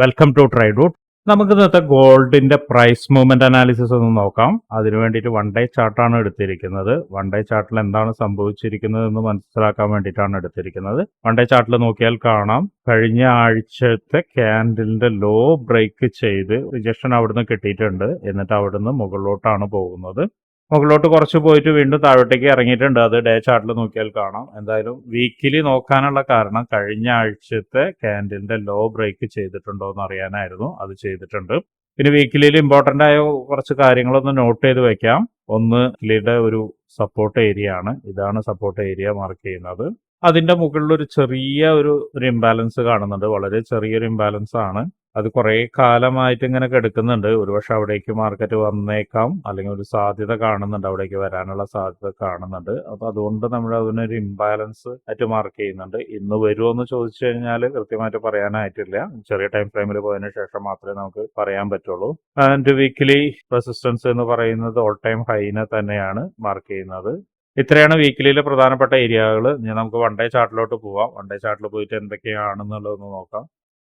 Welcome to ട്രൈഡൂട്ട് നമുക്ക് ഇന്നത്തെ ഗോൾഡിന്റെ പ്രൈസ് മൂവ്മെന്റ് അനാലിസിസ് ഒന്ന് നോക്കാം. അതിനു വേണ്ടിയിട്ട് വൺ ഡേ ചാർട്ടാണ് എടുത്തിരിക്കുന്നത്. വൺ ഡേ ചാർട്ടിൽ എന്താണ് സംഭവിച്ചിരിക്കുന്നത് എന്ന് മനസ്സിലാക്കാൻ വേണ്ടിയിട്ടാണ് എടുത്തിരിക്കുന്നത്. വൺ ഡേ ചാർട്ടിൽ നോക്കിയാൽ കാണാം. കഴിഞ്ഞ ആഴ്ചത്തെ ക്യാൻഡിലിന്റെ ലോ ബ്രേക്ക് ചെയ്ത് റിജക്ഷൻ അവിടുന്ന് കിട്ടിയിട്ടുണ്ട്. എന്നിട്ട് അവിടുന്ന് മുകളിലോട്ടാണ് പോകുന്നത്. മുകളിലോട്ട് കുറച്ച് പോയിട്ട് വീണ്ടും താഴോട്ടേക്ക് ഇറങ്ങിയിട്ടുണ്ട്. അത് ഡേ ചാർട്ടിൽ നോക്കിയാൽ കാണാം. എന്തായാലും വീക്കിലി നോക്കാനുള്ള കാരണം കഴിഞ്ഞ ആഴ്ചത്തെ ക്യാൻഡിലിന്റെ ലോ ബ്രേക്ക് ചെയ്തിട്ടുണ്ടോ എന്ന് അറിയാനായിരുന്നു. അത് ചെയ്തിട്ടുണ്ട്. പിന്നെ വീക്കിലിയിൽ ഇമ്പോർട്ടന്റ് ആയ കുറച്ച് കാര്യങ്ങളൊന്ന് നോട്ട് ചെയ്ത് വെക്കാം. ഒന്ന് വീക്കിലിയുടെ ഒരു സപ്പോർട്ട് ഏരിയ ആണ്. ഇതാണ് സപ്പോർട്ട് ഏരിയ മാർക്ക് ചെയ്യുന്നത്. അതിന്റെ മുകളിൽ ഒരു ചെറിയ ഒരു ഒരു ഇംബാലൻസ് കാണുന്നുണ്ട്. വളരെ ചെറിയൊരു ഇംബാലൻസ് ആണ്. അത് കുറെ കാലമായിട്ട് ഇങ്ങനെ കിടക്കുന്നുണ്ട്. ഒരുപക്ഷെ അവിടേക്ക് മാർക്കറ്റ് വന്നേക്കാം. അല്ലെങ്കിൽ ഒരു സാധ്യത കാണുന്നുണ്ട്. അവിടേക്ക് വരാനുള്ള സാധ്യത കാണുന്നുണ്ട്. അപ്പൊ അതുകൊണ്ട് നമ്മൾ അതിനൊരു ഇംബാലൻസ് ആയിട്ട് മാർക്ക് ചെയ്യുന്നുണ്ട്. ഇന്ന് വരുമോ എന്ന് ചോദിച്ചു കഴിഞ്ഞാൽ കൃത്യമായിട്ട് പറയാനായിട്ടില്ല. ചെറിയ ടൈം ഫ്രെയിമിൽ പോയതിനു ശേഷം മാത്രമേ നമുക്ക് പറയാൻ പറ്റുള്ളൂ. ആൻഡ് വീക്കിലി റെസിസ്റ്റൻസ് എന്ന് പറയുന്നത് ഓൾ ടൈം ഹൈനെ തന്നെയാണ് മാർക്ക് ചെയ്യുന്നത്. ഇത്രയാണ് വീക്കിലിയിലെ പ്രധാനപ്പെട്ട ഏരിയകൾ. ഇനി നമുക്ക് വൺ ഡേ ചാർട്ടിലോട്ട് പോവാം. വൺ ഡേ ചാർട്ടിൽ പോയിട്ട് എന്തൊക്കെയാണെന്നുള്ളതൊന്ന് നോക്കാം.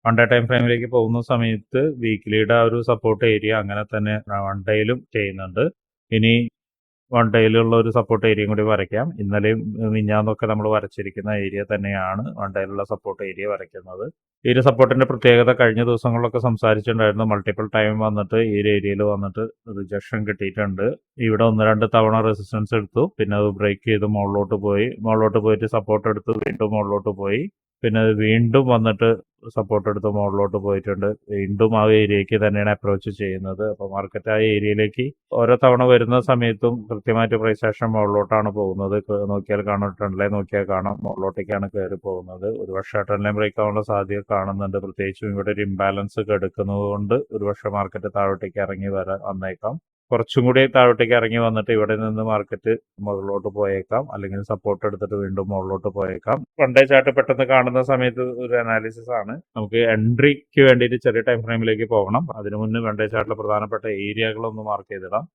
വൺ ഡേ ടൈം ഫ്രെയിമിലേക്ക് പോകുന്ന സമയത്ത് വീക്കിലിയുടെ ആ ഒരു സപ്പോർട്ട് ഏരിയ അങ്ങനെ തന്നെ വൺ ഡേയിലും ചെയ്യുന്നുണ്ട്. ഇനി വൺ ഡേയിലുള്ള ഒരു സപ്പോർട്ട് ഏരിയയും കൂടി വരയ്ക്കാം. ഇന്നലെയും മിഞ്ഞാന്നൊക്കെ നമ്മൾ വരച്ചിരിക്കുന്ന ഏരിയ തന്നെയാണ് വൺ ഡേയിലുള്ള സപ്പോർട്ട് ഏരിയ വരയ്ക്കുന്നത്. ഈ ഒരു സപ്പോർട്ടിന്റെ പ്രത്യേകത കഴിഞ്ഞ ദിവസങ്ങളിലൊക്കെ സംസാരിച്ചിട്ടുണ്ടായിരുന്നു. മൾട്ടിപ്പിൾ ടൈം വന്നിട്ട് ഈ ഒരു ഏരിയയിൽ വന്നിട്ട് റിജക്ഷൻ കിട്ടിയിട്ടുണ്ട്. ഇവിടെ ഒന്ന് രണ്ട് തവണ റെസിസ്റ്റൻസ് എടുത്തു. പിന്നെ അത് ബ്രേക്ക് ചെയ്ത് മുകളിലോട്ട് പോയി. മുകളിലോട്ട് പോയിട്ട് സപ്പോർട്ട് എടുത്തു വീണ്ടും മുകളിലോട്ട് പോയി. പിന്നെ വീണ്ടും വന്നിട്ട് സപ്പോർട്ട് എടുത്ത് മുകളിലോട്ട് പോയിട്ടുണ്ട്. വീണ്ടും ആ ഏരിയക്ക് തന്നെയാണ് അപ്രോച്ച് ചെയ്യുന്നത്. അപ്പോൾ മാർക്കറ്റ് ആ ഏരിയയിലേക്ക് ഓരോ തവണ വരുന്ന സമയത്തും കൃത്യമായിട്ട് പ്രൈസ് ആക്ഷൻ മുകളിലോട്ടാണ് പോകുന്നത് നോക്കിയാൽ കാണാം ട്രെൻഡ് ലൈൻ നോക്കിയാൽ കാണാം. മുകളിലോട്ടേക്കാണ് കയറി പോകുന്നത്. ഒരു പക്ഷേ ട്രെൻഡ് ലൈൻ ബ്രേക്ക് ആവാനുള്ള സാധ്യത കാണുന്നുണ്ട്. പ്രത്യേകിച്ചും ഇവിടെ ഒരു ഇംബാലൻസ് ഒക്കെ എടുക്കുന്നത് കൊണ്ട് ഒരുപക്ഷെ മാർക്കറ്റ് താഴോട്ടേക്ക് ഇറങ്ങി വരാൻ വന്നേക്കാം. കുറച്ചും കൂടി താഴോട്ടേക്ക് ഇറങ്ങി വന്നിട്ട് ഇവിടെ നിന്ന് മാർക്കറ്റ് മുകളിലോട്ട് പോയേക്കാം. അല്ലെങ്കിൽ സപ്പോർട്ട് എടുത്തിട്ട് വീണ്ടും മുകളിലോട്ട് പോയേക്കാം. വണ്ടേ ചാർട്ട് പെട്ടെന്ന് കാണുന്ന സമയത്ത് ഒരു അനാലിസിസ് ആണ്. നമുക്ക് എൻട്രിക്ക് വേണ്ടിയിട്ട് ചെറിയ ടൈം ഫ്രെയിമിലേക്ക് പോകണം. അതിനു മുന്നേ വൺ ഡേ ചാർട്ടിലെ പ്രധാനപ്പെട്ട ഏരിയകളൊന്ന് മാർക്ക് ചെയ്തിടാം.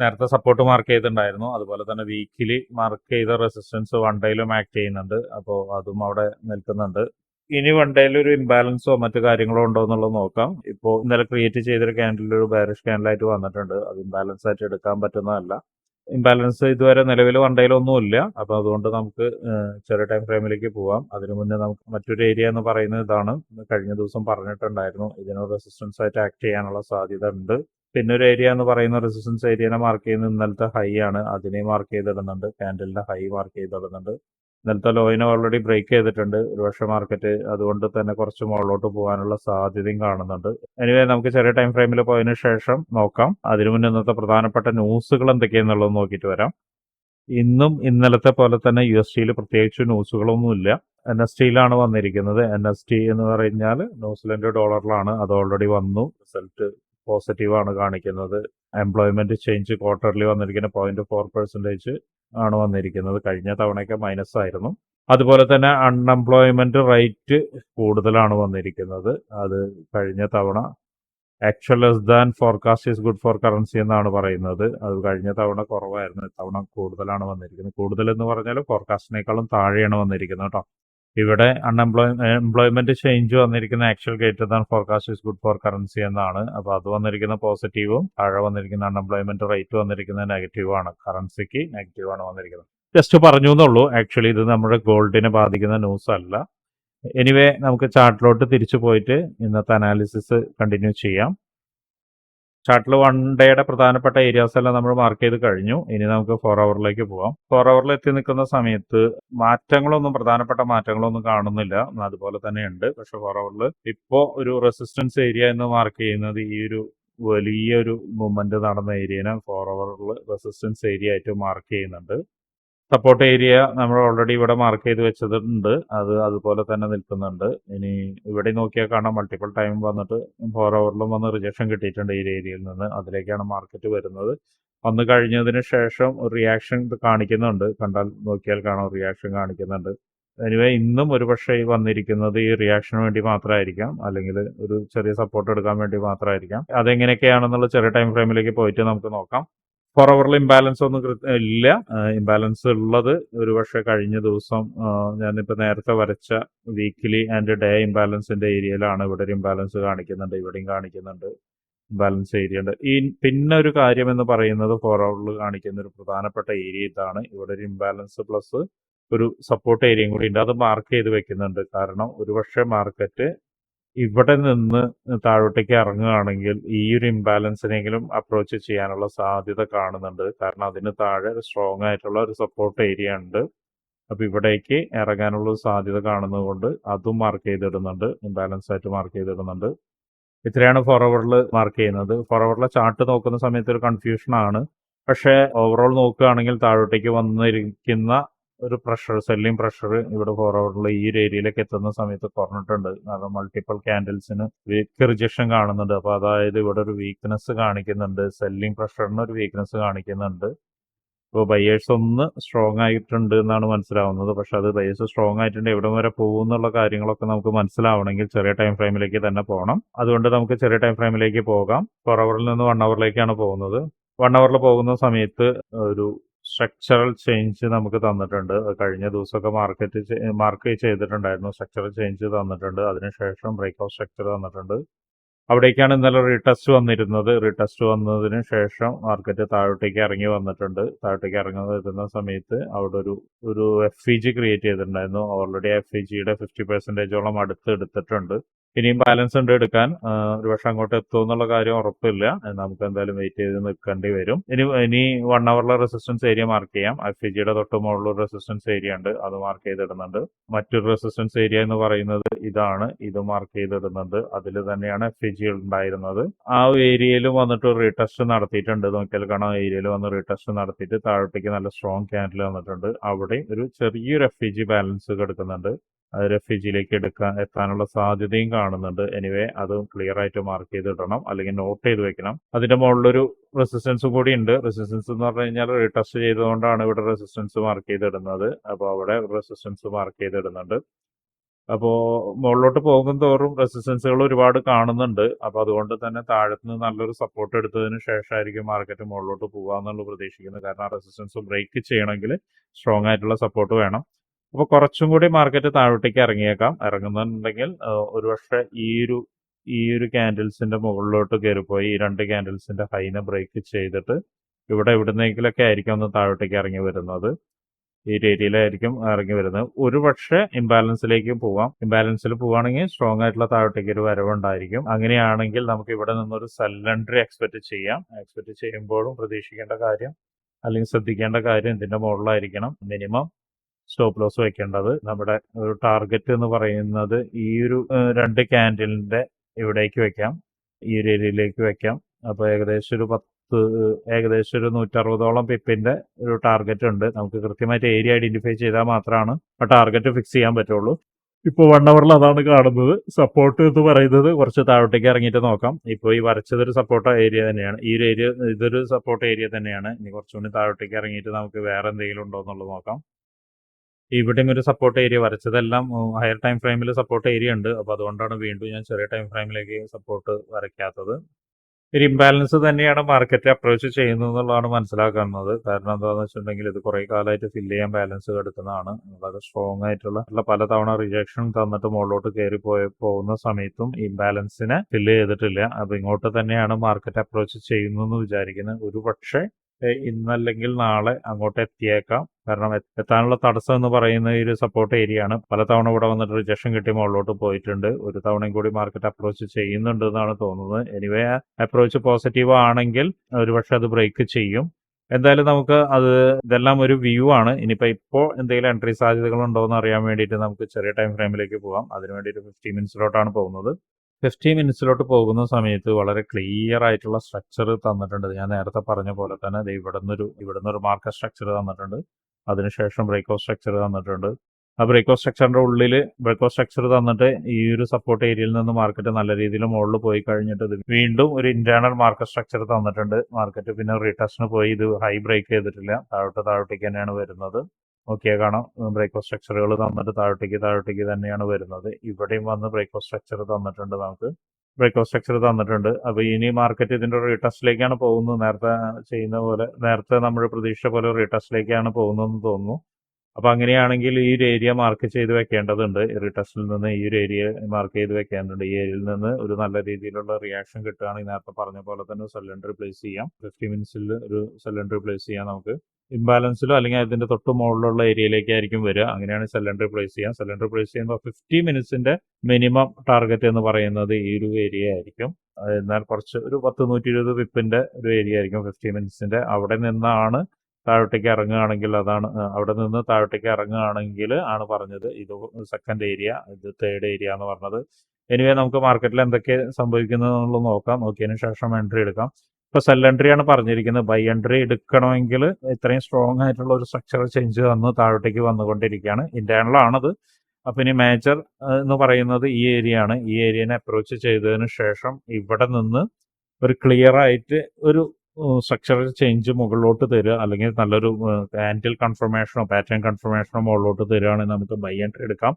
നേരത്തെ സപ്പോർട്ട് മാർക്ക് ചെയ്തിട്ടുണ്ടായിരുന്നു. അതുപോലെ തന്നെ വീക്കിലി മാർക്ക് ചെയ്ത റെസിസ്റ്റൻസ് വൺ ഡേയിലും ആക്ട് ചെയ്യുന്നുണ്ട്. അപ്പോൾ അതും അവിടെ നിൽക്കുന്നുണ്ട്. ഇനി വൺ ഡേയിൽ ഒരു ഇംബാലൻസോ മറ്റു കാര്യങ്ങളോ ഉണ്ടോ എന്നുള്ളത് നോക്കാം. ഇപ്പോൾ ഇന്നലെ ക്രിയേറ്റ് ചെയ്തൊരു ക്യാൻഡിൽ ഒരു ബാരിഷ് ക്യാൻഡിലായിട്ട് വന്നിട്ടുണ്ട്. അത് ഇംബാലൻസ് ആയിട്ട് എടുക്കാൻ പറ്റുന്നതല്ല. ഇംബാലൻസ് ഇതുവരെ നിലവിൽ ഇല്ല. അപ്പോൾ അതുകൊണ്ട് നമുക്ക് ചെറിയ ടൈം ഫ്രെയിമിലേക്ക് പോവാം. അതിനു മുന്നേ നമുക്ക് മറ്റൊരു ഏരിയ എന്ന് പറയുന്ന ഇതാണ്. കഴിഞ്ഞ ദിവസം പറഞ്ഞിട്ടുണ്ടായിരുന്നു. ഇതിനോട് റെസിസ്റ്റൻസ് ആയിട്ട് ആക്ട് ചെയ്യാനുള്ള സാധ്യത ഉണ്ട്. പിന്നെ ഒരു ഏരിയ എന്ന് പറയുന്ന റെസിസ്റ്റൻസ് ഏരിയനെ മാർക്ക് ചെയ്യുന്ന ഇന്നലത്തെ ഹൈ ആണ്. അതിനെ മാർക്ക് ചെയ്തിടുന്നുണ്ട്. ക്യാൻഡലിന്റെ ഹൈ മാർക്ക് ചെയ്തിടുന്നുണ്ട്. ഇന്നലത്തെ ലോയിനെ ഓൾറെഡി ബ്രേക്ക് ചെയ്തിട്ടുണ്ട്. ഒരുപക്ഷെ മാർക്കറ്റ് അതുകൊണ്ട് തന്നെ കുറച്ച് മുകളിലോട്ട് പോകാനുള്ള സാധ്യതയും കാണുന്നുണ്ട്. എനിവേ നമുക്ക് ചെറിയ ടൈം ഫ്രെയിമിൽ പോയതിനു ശേഷം നോക്കാം. അതിനു മുന്നേ ഇന്നത്തെ പ്രധാനപ്പെട്ട ന്യൂസുകൾ എന്തൊക്കെയാണെന്നുള്ളത് നോക്കിയിട്ട് വരാം. ഇന്നും ഇന്നലത്തെ പോലെ തന്നെ യു എസ് ടിയിൽ പ്രത്യേകിച്ച് ന്യൂസുകളൊന്നുമില്ല എൻ എസ് ടിയിലാണ് വന്നിരിക്കുന്നത്. എൻ എസ് ടി എന്ന് പറഞ്ഞാൽ ന്യൂസിലൻഡ് ഡോളറിലാണ്. അത് ഓൾറെഡി വന്നു. റിസൾട്ട് പോസിറ്റീവ് ആണ് കാണിക്കുന്നത്. എംപ്ലോയ്മെന്റ് ചേഞ്ച് ക്വാർട്ടർലി വന്നിരിക്കുന്ന പോയിന്റ് ഫോർ പെർസെന്റേജ് ആണ് വന്നിരിക്കുന്നത്. കഴിഞ്ഞ തവണയൊക്കെ മൈനസ് ആയിരുന്നു. അതുപോലെ തന്നെ അൺഎംപ്ലോയ്മെന്റ് റേറ്റ് കൂടുതലാണ് വന്നിരിക്കുന്നത്. അത് കഴിഞ്ഞ തവണ actual less than forecast is good for currency എന്നാണ് പറയുന്നത്. അത് കഴിഞ്ഞ തവണ കുറവായിരുന്നു. തവണ കൂടുതലാണ് വന്നിരിക്കുന്നത്. കൂടുതൽ എന്ന് പറഞ്ഞാൽ ഫോർകാസ്റ്റിനേക്കാളും താഴെയാണ് വന്നിരിക്കുന്നത് കേട്ടോ. ഇവിടെ അൺഎംപ്ലോയ് എംപ്ലോയ്മെന്റ് ചേഞ്ച് വന്നിരിക്കുന്ന actual greater than forecast is good for currency എന്നാണ്. അപ്പോൾ അത് വന്നിരിക്കുന്ന പോസിറ്റീവും താഴെ വന്നിരിക്കുന്ന അൺഎംപ്ലോയ്മെന്റ് റേറ്റ് വന്നിരിക്കുന്ന നെഗറ്റീവാണ് കറൻസിക്ക് നെഗറ്റീവ് ആണ് വന്നിരിക്കുന്നത്. ജസ്റ്റ് പറഞ്ഞു എന്നുള്ളൂ. ആക്ച്വലി ഇത് നമ്മുടെ ഗോൾഡിനെ ബാധിക്കുന്ന ന്യൂസ് അല്ല. എനിവേ നമുക്ക് ചാർട്ടിലോട്ട് തിരിച്ചു പോയിട്ട് ഇന്നത്തെ അനാലിസിസ് കണ്ടിന്യൂ ചെയ്യാം. ചാർട്ടിൽ വൺ ഡേയുടെ പ്രധാനപ്പെട്ട ഏരിയാസ് എല്ലാം നമ്മൾ മാർക്ക് ചെയ്ത് കഴിഞ്ഞു. ഇനി നമുക്ക് ഫോർ അവറിലേക്ക് പോകാം ഫോർ അവറിൽ എത്തി നിൽക്കുന്ന സമയത്ത് മാറ്റങ്ങളൊന്നും പ്രധാനപ്പെട്ട മാറ്റങ്ങളൊന്നും കാണുന്നില്ല. അതുപോലെ തന്നെയുണ്ട്. പക്ഷെ ഫോർ അവറിൽ ഇപ്പോൾ ഒരു റെസിസ്റ്റൻസ് ഏരിയ എന്ന് മാർക്ക് ചെയ്യുന്നത് ഈ ഒരു വലിയൊരു മൂവ്മെന്റ് നടന്ന ഏരിയനെ ഫോർ അവറിൽ റെസിസ്റ്റൻസ് ഏരിയ ആയിട്ട് മാർക്ക് ചെയ്യുന്നുണ്ട്. സപ്പോർട്ട് ഏരിയ നമ്മൾ ഓൾറെഡി ഇവിടെ മാർക്ക് ചെയ്ത് വെച്ചിട്ടുണ്ട്. അത് അതുപോലെ തന്നെ നിൽക്കുന്നുണ്ട്. ഇനി ഇവിടെ നോക്കിയാൽ കാണാം. മൾട്ടിപ്പിൾ ടൈം വന്നിട്ട് ഫോർ അവറിലും വന്ന് റിജക്ഷൻ കിട്ടിയിട്ടുണ്ട് ഈ ഏരിയയിൽ നിന്ന്. അതിലേക്കാണ് മാർക്കറ്റ് വരുന്നത്. വന്ന് കഴിഞ്ഞതിന് ശേഷം ഒരു റിയാക്ഷൻ കാണിക്കുന്നുണ്ട്. കണ്ടാൽ നോക്കിയാൽ കാണാം. റിയാക്ഷൻ കാണിക്കുന്നുണ്ട്. എനിവേ ഇന്നും ഒരു പക്ഷേ ഈ വന്നിരിക്കുന്നത് ഈ റിയാക്ഷന് വേണ്ടി മാത്രമായിരിക്കാം അല്ലെങ്കിൽ ഒരു ചെറിയ സപ്പോർട്ട് എടുക്കാൻ വേണ്ടി മാത്രമായിരിക്കാം അതെങ്ങനെയൊക്കെയാണെന്നുള്ള ചെറിയ ടൈം ഫ്രെയിമിലേക്ക് പോയിട്ട് നമുക്ക് നോക്കാം. ഫോർ അവറിൽ ഇംബാലൻസ് ഒന്നും ഇല്ല. ഇംബാലൻസ് ഉള്ളത് ഒരുപക്ഷെ കഴിഞ്ഞ ദിവസം ഞാനിപ്പോൾ ഞാനിപ്പോ നേരത്തെ വരച്ച വീക്കിലി ആൻഡ് ഡേ ഇംബാലൻസിന്റെ ഏരിയയിലാണ് ഇവിടെ ഒരു ഇംബാലൻസ് കാണിക്കുന്നുണ്ട് ഇവിടെയും കാണിക്കുന്നുണ്ട് ഇംബാലൻസ് ഏരിയ ഉണ്ട്. ഈ പിന്നെ ഒരു കാര്യം എന്ന് പറയുന്നത് ഫോർ അവറിൽ കാണിക്കുന്ന ഒരു പ്രധാനപ്പെട്ട ഏരിയ ഇതാണ്. ഇവിടെ ഒരു ഇംബാലൻസ് പ്ലസ് ഒരു സപ്പോർട്ട് ഏരിയയും കൂടി ഉണ്ട്. അത് മാർക്ക് ചെയ്ത് വെക്കുന്നുണ്ട്. കാരണം ഒരുപക്ഷെ മാർക്കറ്റ് ഇവിടെ നിന്ന് താഴോട്ടേക്ക് ഇറങ്ങുകയാണെങ്കിൽ ഈ ഒരു ഇംബാലൻസിനെങ്കിലും അപ്രോച്ച് ചെയ്യാനുള്ള സാധ്യത കാണുന്നുണ്ട്. കാരണം അതിന് താഴെ ഒരു സ്ട്രോങ് ആയിട്ടുള്ള ഒരു സപ്പോർട്ട് ഏരിയ ഉണ്ട്. അപ്പൊ ഇവിടേക്ക് ഇറങ്ങാനുള്ള സാധ്യത കാണുന്നതുകൊണ്ട് അതും മാർക്ക് ചെയ്തിടുന്നുണ്ട്. ഇംബാലൻസ് ആയിട്ട് മാർക്ക് ചെയ്തിടുന്നുണ്ട്. ഇത്രയാണ് ഫോർവേഡിൽ മാർക്ക് ചെയ്യുന്നത്. ഫോർവേഡിലെ ചാർട്ട് നോക്കുന്ന സമയത്ത് ഒരു കൺഫ്യൂഷൻ ആണ്. പക്ഷേ ഓവറോൾ നോക്കുകയാണെങ്കിൽ താഴോട്ടേക്ക് വന്നിരിക്കുന്ന ഒരു പ്രഷർ സെല്ലിംഗ് പ്രഷർ ഇവിടെ ഫോർവേഡിൽ ഈ ഒരു ഏരിയയിലേക്ക് എത്തുന്ന സമയത്ത് കുറഞ്ഞിട്ടുണ്ട്. കാരണം മൾട്ടിപ്പിൾ ക്യാൻഡിൽസിന് വീക്ക് റിജക്ഷൻ കാണുന്നുണ്ട്. അപ്പൊ അതായത് ഇവിടെ ഒരു വീക്ക്നെസ് കാണിക്കുന്നുണ്ട്. സെല്ലിംഗ് പ്രഷറിന് ഒരു വീക്ക്നെസ് കാണിക്കുന്നുണ്ട്. ഇപ്പോൾ ബയേഴ്സ് ഒന്ന് സ്ട്രോങ് ആയിട്ടുണ്ട് എന്നാണ് മനസ്സിലാവുന്നത്. പക്ഷെ അത് ബയേഴ്സ് സ്ട്രോങ് ആയിട്ടുണ്ട് എവിടെ വരെ പോകും എന്നുള്ള കാര്യങ്ങളൊക്കെ നമുക്ക് മനസ്സിലാവണമെങ്കിൽ ചെറിയ ടൈം ഫ്രെയിമിലേക്ക് തന്നെ പോകണം അതുകൊണ്ട് നമുക്ക് ചെറിയ ടൈം ഫ്രെയിമിലേക്ക് പോകാം. ഫോർ അവറിൽ നിന്ന് വൺ അവറിലേക്കാണ് പോകുന്നത്. വൺ അവറിൽ പോകുന്ന സമയത്ത് ഒരു സ്ട്രക്ചറൽ ചേഞ്ച് നമുക്ക് തന്നിട്ടുണ്ട്. കഴിഞ്ഞ ദിവസമൊക്കെ മാർക്കറ്റ് മാർക്ക് ചെയ്തിട്ടുണ്ടായിരുന്നു. സ്ട്രക്ചറൽ ചേഞ്ച് തന്നിട്ടുണ്ട്. അതിനുശേഷം ബ്രേക്ക് ഔട്ട് സ്ട്രക്ചർ തന്നിട്ടുണ്ട്. അവിടേക്കാണ് ഇന്നലെ റീടെസ്റ്റ് വന്നിരുന്നത്. റീടെസ്റ്റ് വന്നതിന് ശേഷം മാർക്കറ്റ് താഴോട്ടേക്ക് ഇറങ്ങി വന്നിട്ടുണ്ട്. താഴോട്ടേക്ക് ഇറങ്ങി വരുന്ന സമയത്ത് അവിടെ ഒരു ഒരു എഫ് ഇ ജി ക്രിയേറ്റ് ചെയ്തിട്ടുണ്ടായിരുന്നു ഓൾറെഡി എഫ് ഇ ജിയുടെ ഫിഫ്റ്റി പെർസെന്റേജോളം അടുത്ത് എടുത്തിട്ടുണ്ട്. ഇനിയും ബാലൻസ് ഉണ്ട് എടുക്കാൻ. ഒരു പക്ഷെ അങ്ങോട്ട് എത്തും എന്നുള്ള കാര്യം ഉറപ്പില്ല. നമുക്ക് എന്തായാലും വെയിറ്റ് ചെയ്ത് നിൽക്കേണ്ടി വരും. ഇനി ഇനി വൺ അവറിലെ റെസിസ്റ്റൻസ് ഏരിയ മാർക്ക് ചെയ്യാം. എഫ് ജിയുടെ തൊട്ട് മുകളിൽ റെസിസ്റ്റൻസ് ഏരിയ ഉണ്ട്. അത് മാർക്ക് ചെയ്തിടുന്നുണ്ട്. മറ്റൊരു റെസിസ്റ്റൻസ് ഏരിയ എന്ന് പറയുന്നത് ഇതാണ്. ഇത് മാർക്ക് ചെയ്തിടുന്നുണ്ട്. അതിൽ തന്നെയാണ് എഫ് ജി ഉണ്ടായിരുന്നത്. ആ ഏരിയയിൽ വന്നിട്ട് റീടെസ്റ്റ് നടത്തിയിട്ടുണ്ട്. നോക്കിയാൽ കാണാം. ഏരിയയിൽ വന്ന് റീടെസ്റ്റ് നടത്തിയിട്ട് താഴോട്ടേക്ക് നല്ല സ്ട്രോങ് ക്യാൻഡിൽ വന്നിട്ടുണ്ട്. അവിടെ ഒരു ചെറിയൊരു എഫ് ബാലൻസ് കിടക്കുന്നുണ്ട്. അത് റെഫ്യൂജിയിലേക്ക് എടുക്കാൻ എത്താനുള്ള സാധ്യതയും കാണുന്നുണ്ട്. എനിവേ അത് ക്ലിയർ ആയിട്ട് മാർക്ക് ചെയ്തിടണം. അല്ലെങ്കിൽ നോട്ട് ചെയ്ത് വെക്കണം. അതിന്റെ മുകളിലൊരു റെസിസ്റ്റൻസ് കൂടി ഉണ്ട്. റെസിസ്റ്റൻസ് എന്ന് പറഞ്ഞു കഴിഞ്ഞാൽ റീടെസ്റ്റ് ചെയ്തുകൊണ്ടാണ് ഇവിടെ റെസിസ്റ്റൻസ് മാർക്ക് ചെയ്തിടുന്നത്. അപ്പോൾ അവിടെ റെസിസ്റ്റൻസ് മാർക്ക് ചെയ്തിടുന്നുണ്ട്. അപ്പോൾ മുകളിലോട്ട് പോകും തോറും റെസിസ്റ്റൻസുകൾ ഒരുപാട് കാണുന്നുണ്ട്. അപ്പോൾ അതുകൊണ്ട് തന്നെ താഴത്ത് നിന്ന് നല്ലൊരു സപ്പോർട്ട് എടുത്തതിന് ശേഷമായിരിക്കും മാർക്കറ്റ് മുകളിലോട്ട് പോകാമെന്നുള്ള പ്രതീക്ഷിക്കുന്നത്. കാരണം റെസിസ്റ്റൻസ് ബ്രേക്ക് ചെയ്യണമെങ്കിൽ സ്ട്രോങ് ആയിട്ടുള്ള സപ്പോർട്ട് വേണം. അപ്പോൾ കുറച്ചും കൂടി മാർക്കറ്റ് താഴോട്ടേക്ക് ഇറങ്ങിയേക്കാം. ഇറങ്ങുന്നുണ്ടെങ്കിൽ ഒരുപക്ഷെ ഈ ഒരു ഈ ഒരു ക്യാൻഡിൽസിന്റെ മുകളിലോട്ട് കയറിപ്പോയി ഈ രണ്ട് ക്യാൻഡിൽസിന്റെ ഹൈനെ ബ്രേക്ക് ചെയ്തിട്ട് ഇവിടെ എവിടുന്നെങ്കിലൊക്കെ ആയിരിക്കും ഒന്ന് താഴോട്ടേക്ക് ഇറങ്ങി വരുന്നത്. ഈ രീതിയിലായിരിക്കും ഇറങ്ങി വരുന്നത്. ഒരു പക്ഷേ ഇംബാലൻസിലേക്ക് പോവാം. ഇംബാലൻസിൽ പോവുകയാണെങ്കിൽ സ്ട്രോങ് ആയിട്ടുള്ള താഴോട്ടേക്ക് ഒരു വരവുണ്ടായിരിക്കും അങ്ങനെയാണെങ്കിൽ നമുക്ക് ഇവിടെ നിന്നൊരു സെല്ലൻട്രി എക്സ്പെക്ട് ചെയ്യാം. എക്സ്പെക്ട് ചെയ്യുമ്പോഴും പ്രതീക്ഷിക്കേണ്ട കാര്യം അല്ലെങ്കിൽ ശ്രദ്ധിക്കേണ്ട കാര്യം ഇതിന്റെ മുകളിലായിരിക്കണം മിനിമം. സ്റ്റോപ്പ് ലോസ് വെക്കേണ്ടത്. നമ്മുടെ ഒരു ടാർഗറ്റ് എന്ന് പറയുന്നത് ഈ ഒരു രണ്ട് ക്യാൻഡിലിന്റെ ഇവിടേക്ക് വെക്കാം. ഈ ഒരു ഏരിയയിലേക്ക് വെക്കാം. അപ്പോൾ ഏകദേശം ഒരു പത്ത് ഏകദേശം ഒരു നൂറ്ററുപതോളം പിപ്പിന്റെ ഒരു ടാർഗറ്റ് ഉണ്ട്. നമുക്ക് കൃത്യമായിട്ട് ഏരിയ ഐഡന്റിഫൈ ചെയ്താൽ മാത്രമാണ് ആ ടാർഗറ്റ് ഫിക്സ് ചെയ്യാൻ പറ്റുള്ളൂ. ഇപ്പോൾ വൺ അവറിൽ അതാണ് കാണുന്നത്. സപ്പോർട്ട് എന്ന് പറയുന്നത് കുറച്ച് താഴോട്ടേക്ക് ഇറങ്ങിയിട്ട് നോക്കാം. ഇപ്പോൾ ഈ വരച്ചതൊരു സപ്പോർട്ട് ഏരിയ തന്നെയാണ്. ഈ ഒരു ഏരിയ ഇതൊരു സപ്പോർട്ട് ഏരിയ തന്നെയാണ്. ഇനി കുറച്ചുകൂടി താഴോട്ടേക്ക് ഇറങ്ങിയിട്ട് നമുക്ക് വേറെ എന്തെങ്കിലും ഉണ്ടോ എന്നുള്ളത് നോക്കാം. ഇവിടെയും ഒരു സപ്പോർട്ട് ഏരിയ വരച്ചതെല്ലാം ഹയർ ടൈം ഫ്രെയിമിൽ സപ്പോർട്ട് ഏരിയ ഉണ്ട്. അപ്പോൾ അതുകൊണ്ടാണ് വീണ്ടും ഞാൻ ചെറിയ ടൈം ഫ്രെയിമിലേക്ക് സപ്പോർട്ട് വരയ്ക്കാത്തത്. ഒരു ഇംബാലൻസ് തന്നെയാണ് മാർക്കറ്റ് അപ്രോച്ച് ചെയ്യുന്നത് എന്നുള്ളതാണ് മനസ്സിലാക്കുന്നത്. കാരണം എന്താണെന്ന് വെച്ചിട്ടുണ്ടെങ്കിൽ ഇത് കുറേ കാലമായിട്ട് ഫില്ല് ചെയ്യാൻ ബാലൻസ് എടുക്കുന്നതാണ് വളരെ സ്ട്രോങ് ആയിട്ടുള്ള പല തവണ റിജക്ഷൻ തന്നിട്ട് മുകളിലോട്ട് കയറി പോയ പോകുന്ന സമയത്തും ഇംബാലൻസിനെ ഫില്ല് ചെയ്തിട്ടില്ല. അപ്പോൾ ഇങ്ങോട്ട് തന്നെയാണ് മാർക്കറ്റ് അപ്രോച്ച് ചെയ്യുന്നതെന്ന് വിചാരിക്കുന്നത് ഒരു പക്ഷേ ഇന്നല്ലെങ്കിൽ നാളെ അങ്ങോട്ട് എത്തിയേക്കാം. കാരണം എത്താനുള്ള തടസ്സം എന്ന് പറയുന്ന ഒരു സപ്പോർട്ട് ഏരിയ ആണ്. പല തവണ ഇവിടെ വന്നിട്ട് റിജക്ഷൻ കിട്ടി മുകളിലോട്ട് പോയിട്ടുണ്ട്. ഒരു തവണയും കൂടി മാർക്കറ്റ് അപ്രോച്ച് ചെയ്യുന്നുണ്ട് എന്നാണ് തോന്നുന്നത്. എനിവേ അപ്രോച്ച് പോസിറ്റീവ് ആണെങ്കിൽ ഒരുപക്ഷെ അത് ബ്രേക്ക് ചെയ്യും. എന്തായാലും നമുക്ക് അത് ഇതെല്ലാം ഒരു വ്യൂ ആണ്. ഇനിയിപ്പോൾ ഇപ്പോൾ എന്തെങ്കിലും എൻട്രി സാധ്യതകൾ ഉണ്ടോ എന്ന് അറിയാൻ വേണ്ടിയിട്ട് നമുക്ക് ചെറിയ ടൈം ഫ്രെയിമിലേക്ക് പോകാം. അതിന് വേണ്ടിയിട്ട് ഫിഫ്റ്റി മിനിറ്റ്സിലോട്ടാണ് പോകുന്നത്. ഫിഫ്റ്റി മിനിറ്റ്സിലോട്ട് പോകുന്ന സമയത്ത് വളരെ ക്ലിയർ ആയിട്ടുള്ള സ്ട്രക്ചർ തന്നിട്ടുണ്ട്. ഞാൻ നേരത്തെ പറഞ്ഞ പോലെ തന്നെ അത് ഇവിടെ നിന്നൊരു ഇവിടെ നിന്നൊരു മാർക്കറ്റ് സ്ട്രക്ചർ തന്നിട്ടുണ്ട്. അതിനുശേഷം ബ്രേക്ക് ഔട്ട് സ്ട്രക്ചർ തന്നിട്ടുണ്ട്. ആ ബ്രേക്ക് ഔട്ട് സ്ട്രക്ചറിന്റെ ഉള്ളിൽ ബ്രേക്ക് ഔട്ട് സ്ട്രക്ചർ തന്നിട്ട് ഈ ഒരു സപ്പോർട്ട് ഏരിയയിൽ നിന്ന് മാർക്കറ്റ് നല്ല രീതിയിൽ മുകളിൽ പോയി കഴിഞ്ഞിട്ട് ഇത് വീണ്ടും ഒരു ഇന്റേണൽ മാർക്കറ്റ് സ്ട്രക്ചർ തന്നിട്ടുണ്ട്. മാർക്കറ്റ് പിന്നെ റീടെസ്റ്റിന് പോയി ഇത് ഹൈ ബ്രേക്ക് ചെയ്തിട്ടില്ല. താഴോട്ട് താഴോട്ടേക്ക് തന്നെയാണ് വരുന്നത്. നോക്കിയാൽ കാണാം. ബ്രേക്ക്ഫാസ്റ്റ് സ്ട്രക്ചറുകൾ തന്നിട്ട് താഴോട്ടേക്ക് താഴോട്ടേക്ക് തന്നെയാണ് വരുന്നത്. ഇവിടെയും വന്ന് ബ്രേക്ക്ഫാസ്റ്റ് സ്ട്രക്ചർ തന്നിട്ടുണ്ട് നമുക്ക്. ബ്രേക്ക്ഫാസ്റ്റ് സ്ട്രക്ചർ തന്നിട്ടുണ്ട്. അപ്പോൾ ഇനി മാർക്കറ്റ് ഇതിന്റെ റീടെസ്റ്റിലേക്കാണ് പോകുന്നത്. നേരത്തെ ചെയ്യുന്ന പോലെ നേരത്തെ നമ്മൾ പ്രതീക്ഷ പോലെ റീടെസ്റ്റിലേക്കാണ് പോകുന്നതെന്ന് തോന്നുന്നു. അപ്പോൾ അങ്ങനെയാണെങ്കിൽ ഈ ഒരു ഏരിയ മാർക്ക് ചെയ്ത് വെക്കേണ്ടതുണ്ട്. റീടെസ്റ്റിൽ നിന്ന് ഈ ഒരു ഏരിയ മാർക്ക് ചെയ്ത് വെക്കേണ്ടതുണ്ട്. ഈ ഏരിയയിൽ നിന്ന് ഒരു നല്ല രീതിയിലുള്ള റിയാക്ഷൻ കിട്ടുകയാണെങ്കിൽ നേരത്തെ പറഞ്ഞ പോലെ തന്നെ സിലിണ്ടർ പ്ലേസ് ചെയ്യാം. ഫിഫ്റ്റി മിനിറ്റ്സിൽ ഒരു സെല്ലൻഡർ പ്ലേസ് ചെയ്യാം നമുക്ക്. ഇംബാലൻസിലോ അല്ലെങ്കിൽ അതിന്റെ തൊട്ട് മുകളിലുള്ള ഏരിയയിലേക്കായിരിക്കും വരിക. അങ്ങനെയാണ് സിലിണ്ടർ പ്ലേസ് ചെയ്യാം. സിലിണ്ടർ പ്ലേസ് ചെയ്യുമ്പോൾ ഫിഫ്റ്റി മിനിറ്റ്സിന്റെ മിനിമം ടാർഗറ്റ് എന്ന് പറയുന്നത് ഈ ഒരു ഏരിയ ആയിരിക്കും. എന്നാൽ കുറച്ച് ഒരു പത്ത് നൂറ്റി ഇരുപത് വിപ്പിന്റെ ഒരു ഏരിയ ആയിരിക്കും ഫിഫ്റ്റി മിനിറ്റ്സിന്റെ അവിടെ നിന്നാണ് താഴോട്ടേക്ക് ഇറങ്ങുകയാണെങ്കിൽ അതാണ് അവിടെ നിന്ന് താഴോട്ടേക്ക് ഇറങ്ങുകയാണെങ്കിൽ ആണ് പറഞ്ഞത് ഇത് സെക്കൻഡ് ഏരിയ ഇത് തേർഡ് ഏരിയ എന്ന് പറഞ്ഞത്. എനിവേ നമുക്ക് മാർക്കറ്റിൽ എന്തൊക്കെ സംഭവിക്കുന്നത് നോക്കാം. നോക്കിയതിന് ശേഷം എൻട്രി എടുക്കാം. ഇപ്പൊ സെൽ എൻട്രി ആണ് പറഞ്ഞിരിക്കുന്നത്. ബൈ എൻട്രി എടുക്കണമെങ്കിൽ ഇത്രയും സ്ട്രോങ് ആയിട്ടുള്ള ഒരു സ്ട്രക്ചർ ചേഞ്ച് വന്ന് താഴോട്ടേക്ക് വന്നുകൊണ്ടിരിക്കുകയാണ്. ഇന്റേണൽ ആണത്. അപ്പൊ ഇനി മേജർ എന്ന് പറയുന്നത് ഈ ഏരിയ ആണ്. ഈ ഏരിയനെ അപ്രോച്ച് ചെയ്തതിന് ശേഷം ഇവിടെ നിന്ന് ഒരു ക്ലിയർ ആയിട്ട് ഒരു സ്ട്രക്ചറൽ ചേഞ്ച് മുകളിലോട്ട് തരിക. അല്ലെങ്കിൽ നല്ലൊരു ആന്റിൽ കൺഫർമേഷനോ പാറ്റേൺ കൺഫർമേഷനോ മുകളിലോട്ട് തരികയാണെങ്കിൽ നമുക്ക് ബൈ എൻട്രി എടുക്കാം.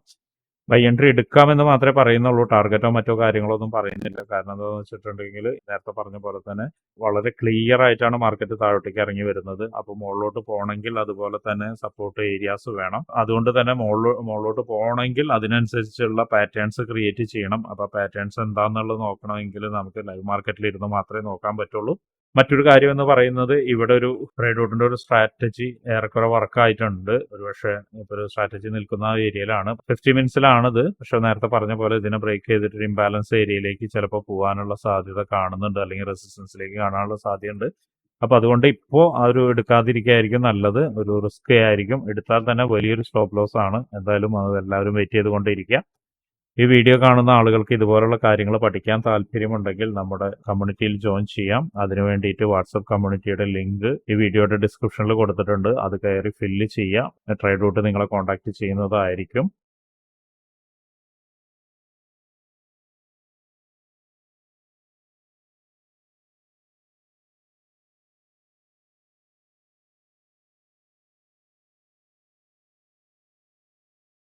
ബൈ എൻട്രി എടുക്കാമെന്ന് മാത്രമേ പറയുന്നുള്ളൂ. ടാർഗറ്റോ മറ്റോ കാര്യങ്ങളോ ഒന്നും പറയുന്നില്ല. കാരണം എന്താണെന്ന് വെച്ചിട്ടുണ്ടെങ്കിൽ നേരത്തെ പറഞ്ഞ പോലെ തന്നെ വളരെ ക്ലിയർ ആയിട്ടാണ് മാർക്കറ്റ് താഴോട്ടേക്ക് ഇറങ്ങി വരുന്നത്. അപ്പോൾ മുകളിലോട്ട് പോകണമെങ്കിൽ അതുപോലെ തന്നെ സപ്പോർട്ട് ഏരിയാസ് വേണം. അതുകൊണ്ട് തന്നെ മുകളിലോ മുകളിലോട്ട് പോകണമെങ്കിൽ അതിനനുസരിച്ചുള്ള പാറ്റേൺസ് ക്രിയേറ്റ് ചെയ്യണം. അപ്പോൾ പാറ്റേൺസ് എന്താണെന്നുള്ളത് നോക്കണമെങ്കിൽ നമുക്ക് ലൈവ് മാർക്കറ്റിൽ ഇരുന്ന് മാത്രമേ നോക്കാൻ പറ്റുള്ളൂ. മറ്റൊരു കാര്യം എന്ന് പറയുന്നത് ഇവിടെ ഒരു ട്രേഡ് ഒരു സ്ട്രാറ്റജി ഏറെക്കുറെ വർക്ക് ആയിട്ടുണ്ട്. ഒരുപക്ഷെ ഇപ്പൊ ഒരു സ്ട്രാറ്റജി നിൽക്കുന്ന ഏരിയയിലാണ്. ഫിഫ്റ്റി മിനിറ്റ്സിലാണിത് പക്ഷെ നേരത്തെ പറഞ്ഞ പോലെ ഇതിനെ ബ്രേക്ക് ചെയ്തിട്ട് ഒരു ഇംബാലൻസ് ഏരിയയിലേക്ക് ചിലപ്പോൾ പോകാനുള്ള സാധ്യത കാണുന്നുണ്ട്. അല്ലെങ്കിൽ റെസിസ്റ്റൻസിലേക്ക് കാണാനുള്ള സാധ്യതയുണ്ട്. അപ്പൊ അതുകൊണ്ട് ഇപ്പോ ആ ഒരു എടുക്കാതിരിക്കുകയായിരിക്കും നല്ലത്. ഒരു റിസ്ക് ആയിരിക്കും. എടുത്താൽ തന്നെ വലിയൊരു സ്റ്റോപ്പ് ലോസ് ആണ്. എന്തായാലും അത് എല്ലാവരും വെയിറ്റ് ചെയ്തുകൊണ്ടിരിക്കുക. ഈ വീഡിയോ കാണുന്ന ആളുകൾക്ക് ഇതുപോലുള്ള കാര്യങ്ങൾ പഠിക്കാൻ താല്പര്യമുണ്ടെങ്കിൽ നമ്മുടെ കമ്മ്യൂണിറ്റിയിൽ ജോയിൻ ചെയ്യാം. അതിനു വേണ്ടിയിട്ട് വാട്സപ്പ് കമ്മ്യൂണിറ്റിയുടെ ലിങ്ക് ഈ വീഡിയോയുടെ ഡിസ്ക്രിപ്ഷനിൽ കൊടുത്തിട്ടുണ്ട്. അത് കയറി ഫില്ല് ചെയ്യാം ട്രേഡ് റൂട്ട് നിങ്ങളെ കോൺടാക്ട് ചെയ്യുന്നതായിരിക്കും.